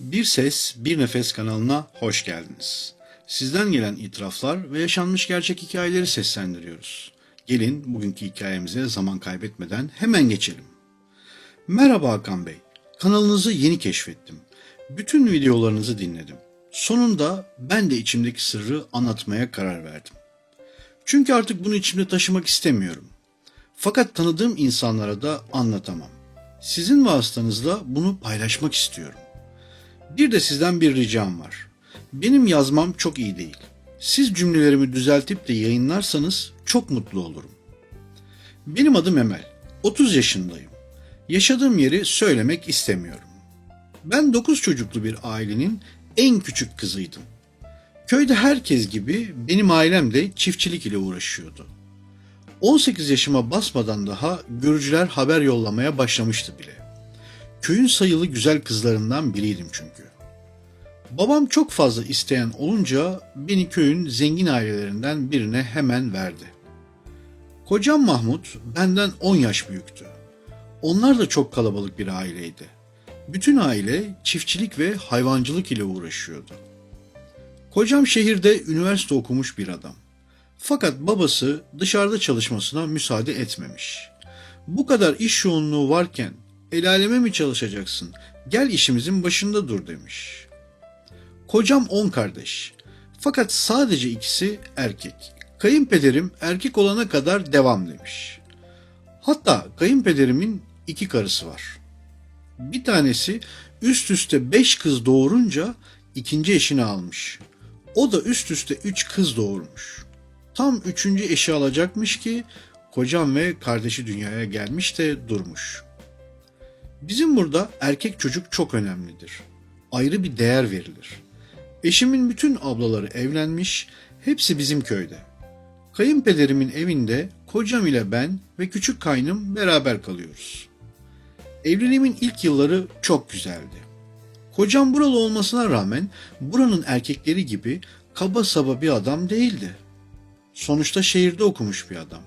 Bir Ses Bir Nefes kanalına hoş geldiniz. Sizden gelen itiraflar ve yaşanmış gerçek hikayeleri seslendiriyoruz. Gelin bugünkü hikayemize zaman kaybetmeden hemen geçelim. Merhaba Hakan Bey. Kanalınızı yeni keşfettim. Bütün videolarınızı dinledim. Sonunda ben de içimdeki sırrı anlatmaya karar verdim. Çünkü artık bunu içimde taşımak istemiyorum. Fakat tanıdığım insanlara da anlatamam. Sizin vasıtanızla bunu paylaşmak istiyorum. Bir de sizden bir ricam var. Benim yazmam çok iyi değil. Siz cümlelerimi düzeltip de yayınlarsanız çok mutlu olurum. Benim adım Emel. 30 yaşındayım. Yaşadığım yeri söylemek istemiyorum. Ben 9 çocuklu bir ailenin en küçük kızıydım. Köyde herkes gibi benim ailem de çiftçilik ile uğraşıyordu. 18 yaşıma basmadan daha görücüler haber yollamaya başlamıştı bile. Köyün sayılı güzel kızlarından biriydim çünkü. Babam çok fazla isteyen olunca beni köyün zengin ailelerinden birine hemen verdi. Kocam Mahmut benden 10 yaş büyüktü. Onlar da çok kalabalık bir aileydi. Bütün aile çiftçilik ve hayvancılık ile uğraşıyordu. Kocam şehirde üniversite okumuş bir adam. Fakat babası dışarıda çalışmasına müsaade etmemiş. Bu kadar iş yoğunluğu varken el aleme mi çalışacaksın? Gel işimizin başında dur demiş. Kocam on kardeş. Fakat sadece ikisi erkek. Kayınpederim erkek olana kadar devam demiş. Hatta kayınpederimin iki karısı var. Bir tanesi üst üste beş kız doğurunca ikinci eşini almış. O da üst üste üç kız doğurmuş. Tam üçüncü eşi alacakmış ki kocam ve kardeşi dünyaya gelmiş de durmuş. Bizim burada erkek çocuk çok önemlidir. Ayrı bir değer verilir. Eşimin bütün ablaları evlenmiş, hepsi bizim köyde. Kayınpederimin evinde kocam ile ben ve küçük kaynım beraber kalıyoruz. Evliliğimin ilk yılları çok güzeldi. Kocam buralı olmasına rağmen buranın erkekleri gibi kaba saba bir adam değildi. Sonuçta şehirde okumuş bir adam.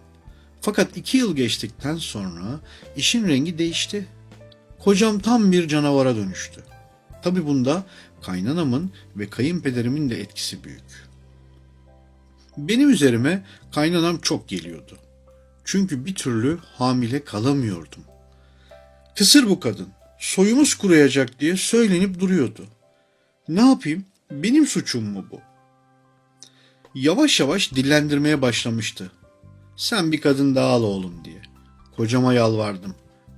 Fakat iki yıl geçtikten sonra işin rengi değişti. Kocam tam bir canavara dönüştü. Tabi bunda kaynanamın ve kayınpederimin de etkisi büyük. Benim üzerime kaynanam çok geliyordu. Çünkü bir türlü hamile kalamıyordum. Kısır bu kadın. Soyumuz kuruyacak diye söylenip duruyordu. Ne yapayım? Benim suçum mu bu? Yavaş yavaş dillendirmeye başlamıştı. Sen bir kadın daha al oğlum diye. Kocama yalvardım.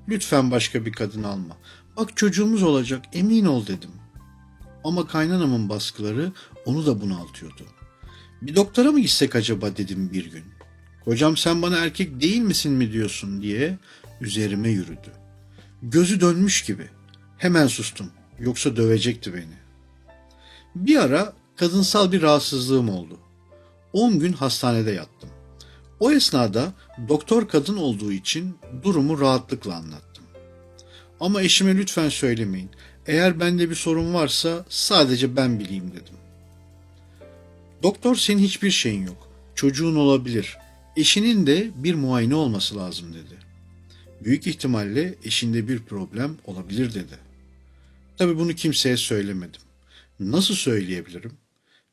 Lütfen başka bir kadın alma. Bak çocuğumuz olacak emin ol dedim. Ama kaynanamın baskıları onu da bunaltıyordu. Bir doktora mı gitsek acaba dedim bir gün. Kocam sen bana erkek değil misin mi diyorsun diye üzerime yürüdü. Gözü dönmüş gibi. Hemen sustum. Yoksa dövecekti beni. Bir ara kadınsal bir rahatsızlığım oldu. 10 gün hastanede yattım. O esnada doktor kadın olduğu için durumu rahatlıkla anlattım. Ama eşime lütfen söylemeyin. Eğer bende bir sorun varsa sadece ben bileyim dedim. Doktor senin hiçbir şeyin yok. Çocuğun olabilir. Eşinin de bir muayene olması lazım dedi. Büyük ihtimalle eşinde bir problem olabilir dedi. Tabii bunu kimseye söylemedim. Nasıl söyleyebilirim?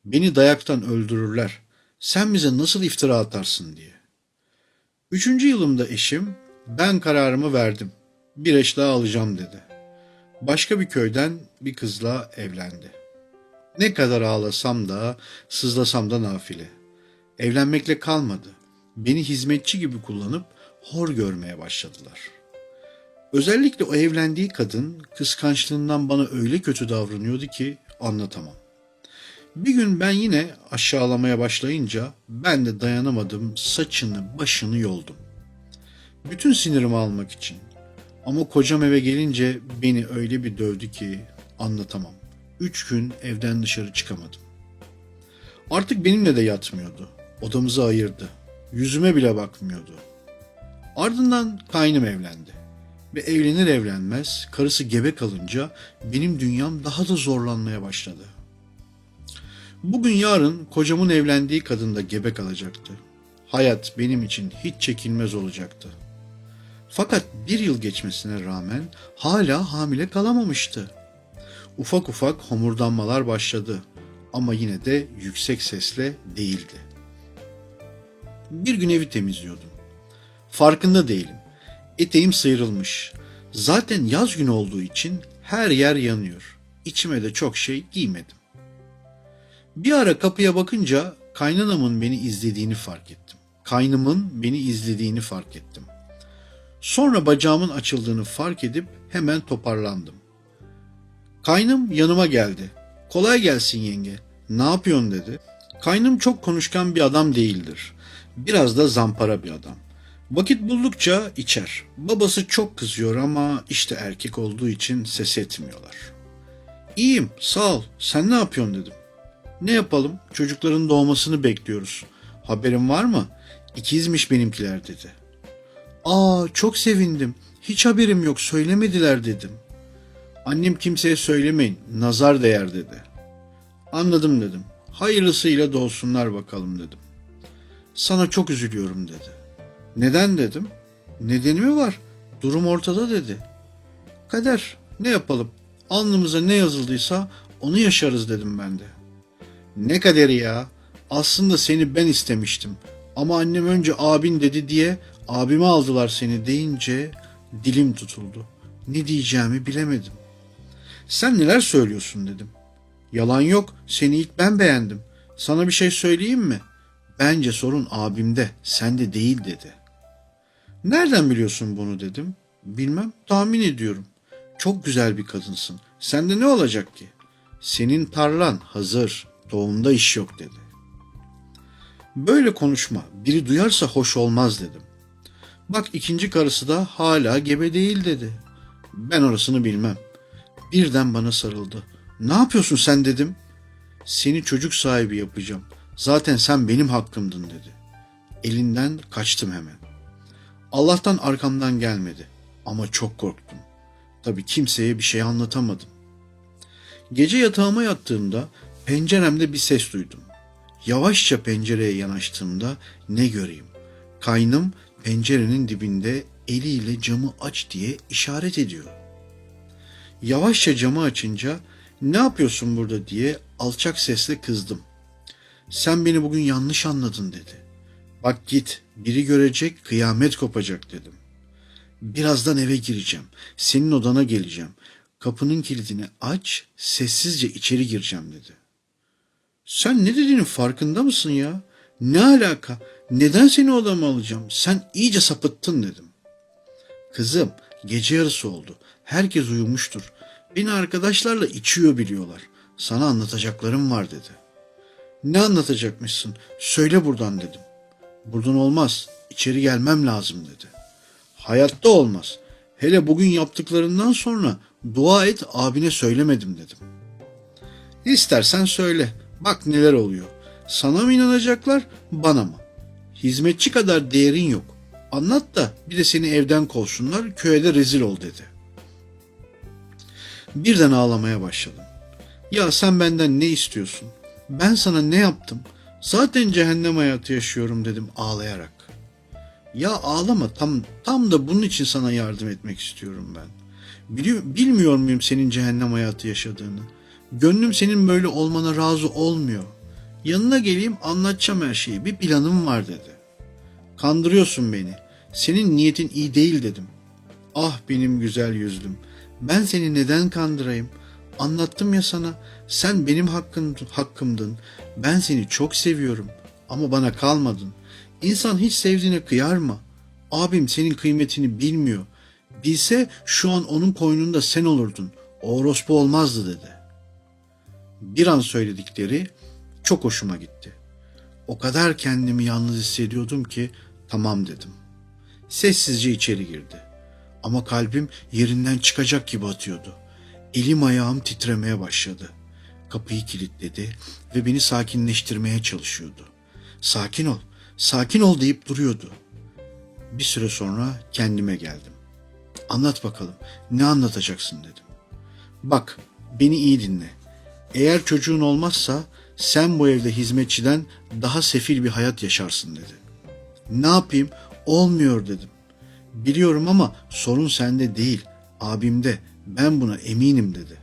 Beni dayaktan öldürürler. Sen bize nasıl iftira atarsın diye. Üçüncü yılımda eşim ben kararımı verdim. Bir eş daha alacağım dedi. Başka bir köyden bir kızla evlendi. Ne kadar ağlasam da sızlasam da nafile. Evlenmekle kalmadı. Beni hizmetçi gibi kullanıp hor görmeye başladılar. Özellikle o evlendiği kadın kıskançlığından bana öyle kötü davranıyordu ki anlatamam. Bir gün ben yine aşağılamaya başlayınca ben de dayanamadım saçını başını yoldum. Bütün sinirimi almak için. Ama kocam eve gelince beni öyle bir dövdü ki anlatamam. Üç gün evden dışarı çıkamadım. Artık benimle de yatmıyordu. Odamızı ayırdı. Yüzüme bile bakmıyordu. Ardından kaynım evlendi. Ve evlenir evlenmez karısı gebe kalınca benim dünyam daha da zorlanmaya başladı. Bugün yarın kocamın evlendiği kadın da gebe kalacaktı. Hayat benim için hiç çekilmez olacaktı. Fakat bir yıl geçmesine rağmen hala hamile kalamamıştı. Ufak ufak homurdanmalar başladı ama yine de yüksek sesle değildi. Bir gün evi temizliyordum. Farkında değilim. Eteğim sıyrılmış. Zaten yaz günü olduğu için her yer yanıyor. İçime de çok şey giymedim. Bir ara kapıya bakınca kaynanamın beni izlediğini fark ettim. Kaynımın beni izlediğini fark ettim. Sonra bacağımın açıldığını fark edip hemen toparlandım. Kaynım yanıma geldi. Kolay gelsin yenge. Ne yapıyorsun dedi. Kaynım çok konuşkan bir adam değildir. Biraz da zampara bir adam. Vakit buldukça içer. Babası çok kızıyor ama işte erkek olduğu için ses etmiyorlar. İyiyim sağ ol. Sen ne yapıyorsun dedim. Ne yapalım? Çocukların doğmasını bekliyoruz. Haberin var mı? İkizmiş benimkiler dedi. Aa çok sevindim. Hiç haberim yok söylemediler dedim. Annem kimseye söylemeyin. Nazar değer dedi. Anladım dedim. Hayırlısıyla doğsunlar bakalım dedim. Sana çok üzülüyorum dedi. Neden dedim. Nedeni mi var? Durum ortada dedi. Kader ne yapalım? Alnımıza ne yazıldıysa onu yaşarız dedim ben de. Ne kaderi ya? Aslında seni ben istemiştim. Ama annem önce abin dedi diye abime aldılar seni deyince dilim tutuldu. Ne diyeceğimi bilemedim. Sen neler söylüyorsun dedim. Yalan yok. Seni ilk ben beğendim. Sana bir şey söyleyeyim mi? Bence sorun abimde, sende değil dedi. Nereden biliyorsun bunu dedim. Bilmem, tahmin ediyorum. Çok güzel bir kadınsın. Sende ne olacak ki? Senin tarlan hazır, doğumda iş yok dedi. Böyle konuşma, biri duyarsa hoş olmaz dedim. Bak ikinci karısı da hala gebe değil dedi. Ben orasını bilmem. Birden bana sarıldı. Ne yapıyorsun sen dedim. Seni çocuk sahibi yapacağım. Zaten sen benim hakkımdın dedi. Elinden kaçtım hemen. Allah'tan arkamdan gelmedi. Ama çok korktum. Tabii kimseye bir şey anlatamadım. Gece yatağıma yattığımda penceremde bir ses duydum. Yavaşça pencereye yanaştığımda ne göreyim? Kaynım pencerenin dibinde eliyle camı aç diye işaret ediyor. Yavaşça camı açınca ne yapıyorsun burada diye alçak sesle kızdım. Sen beni bugün yanlış anladın dedi. Bak git biri görecek kıyamet kopacak dedim. Birazdan eve gireceğim. Senin odana geleceğim. Kapının kilidini aç, sessizce içeri gireceğim dedi. Sen ne dediğinin farkında mısın ya? Ne alaka? Neden seni odama alacağım? Sen iyice sapıttın dedim. Kızım, gece yarısı oldu. Herkes uyumuştur. Beni arkadaşlarla içiyor biliyorlar. Sana anlatacaklarım var dedi. Ne anlatacakmışsın? Söyle buradan dedim. Buradan olmaz. İçeri gelmem lazım dedi. Hayatta olmaz. Hele bugün yaptıklarından sonra dua et abine söylemedim dedim. İstersen söyle. Bak neler oluyor. Sana mı inanacaklar, bana mı? Hizmetçi kadar değerin yok. Anlat da bir de seni evden kovsunlar, köye de rezil ol dedi. Birden ağlamaya başladım. Ya sen benden ne istiyorsun? Ben sana ne yaptım? Zaten cehennem hayatı yaşıyorum dedim ağlayarak. Ya ağlama tam tam da bunun için sana yardım etmek istiyorum ben. Biliyor, bilmiyor muyum senin cehennem hayatı yaşadığını? Gönlüm senin böyle olmana razı olmuyor. Yanına geleyim anlatacağım her şeyi. Bir planım var dedi. Kandırıyorsun beni. Senin niyetin iyi değil dedim. Ah benim güzel yüzlüm. Ben seni neden kandırayım? Anlattım ya sana. Sen benim hakkın, hakkımdın. Ben seni çok seviyorum. Ama bana kalmadın. İnsan hiç sevdiğine kıyar mı? Abim senin kıymetini bilmiyor. Bilse şu an onun koynunda sen olurdun. O orospu olmazdı dedi. Bir an söyledikleri çok hoşuma gitti. O kadar kendimi yalnız hissediyordum ki tamam dedim. Sessizce içeri girdi. Ama kalbim yerinden çıkacak gibi atıyordu. Elim ayağım titremeye başladı. Kapıyı kilitledi ve beni sakinleştirmeye çalışıyordu. Sakin ol, sakin ol deyip duruyordu. Bir süre sonra kendime geldim. Anlat bakalım, ne anlatacaksın dedim. Bak, beni iyi dinle. Eğer çocuğun olmazsa sen bu evde hizmetçiden daha sefil bir hayat yaşarsın dedi. Ne yapayım? Olmuyor dedim. Biliyorum ama sorun sende değil, abimde. Ben buna eminim dedi.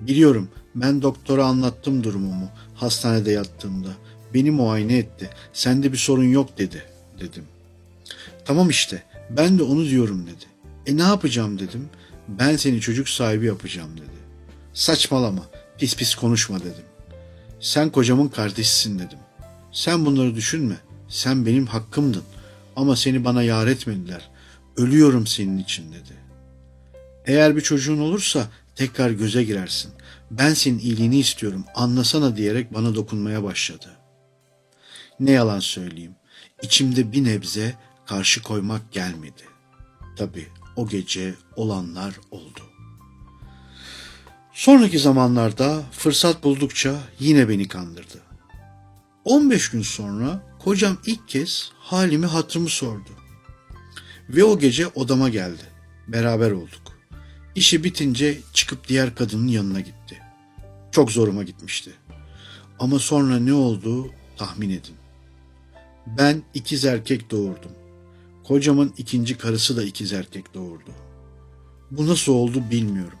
Biliyorum ben doktora anlattım durumumu hastanede yattığımda. Beni muayene etti. Sende bir sorun yok dedi dedim. Tamam işte ben de onu diyorum dedi. E ne yapacağım dedim. Ben seni çocuk sahibi yapacağım dedi. Saçmalama pis pis konuşma dedim. Sen kocamın kardeşisin dedim. Sen bunları düşünme. Sen benim hakkımdın. Ama seni bana yar etmediler. Ölüyorum senin için dedi. Eğer bir çocuğun olursa tekrar göze girersin. Ben senin iyiliğini istiyorum. Anlasana diyerek bana dokunmaya başladı. Ne yalan söyleyeyim. İçimde bir nebze karşı koymak gelmedi. Tabii o gece olanlar oldu. Sonraki zamanlarda fırsat buldukça yine beni kandırdı. 15 gün sonra kocam ilk kez halimi hatırımı sordu. Ve o gece odama geldi. Beraber olduk. İşi bitince çıkıp diğer kadının yanına gitti. Çok zoruma gitmişti. Ama sonra ne oldu tahmin edin. Ben ikiz erkek doğurdum. Kocamın ikinci karısı da ikiz erkek doğurdu. Bu nasıl oldu bilmiyorum.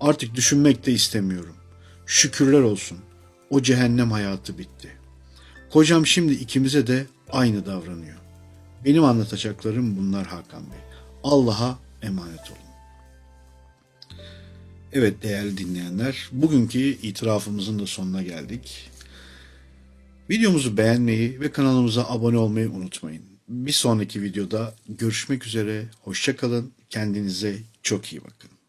Artık düşünmek de istemiyorum. Şükürler olsun. O cehennem hayatı bitti. Kocam şimdi ikimize de aynı davranıyor. Benim anlatacaklarım bunlar Hakan Bey. Allah'a emanet olun. Evet değerli dinleyenler, bugünkü itirafımızın da sonuna geldik. Videomuzu beğenmeyi ve kanalımıza abone olmayı unutmayın. Bir sonraki videoda görüşmek üzere, hoşçakalın, kendinize çok iyi bakın.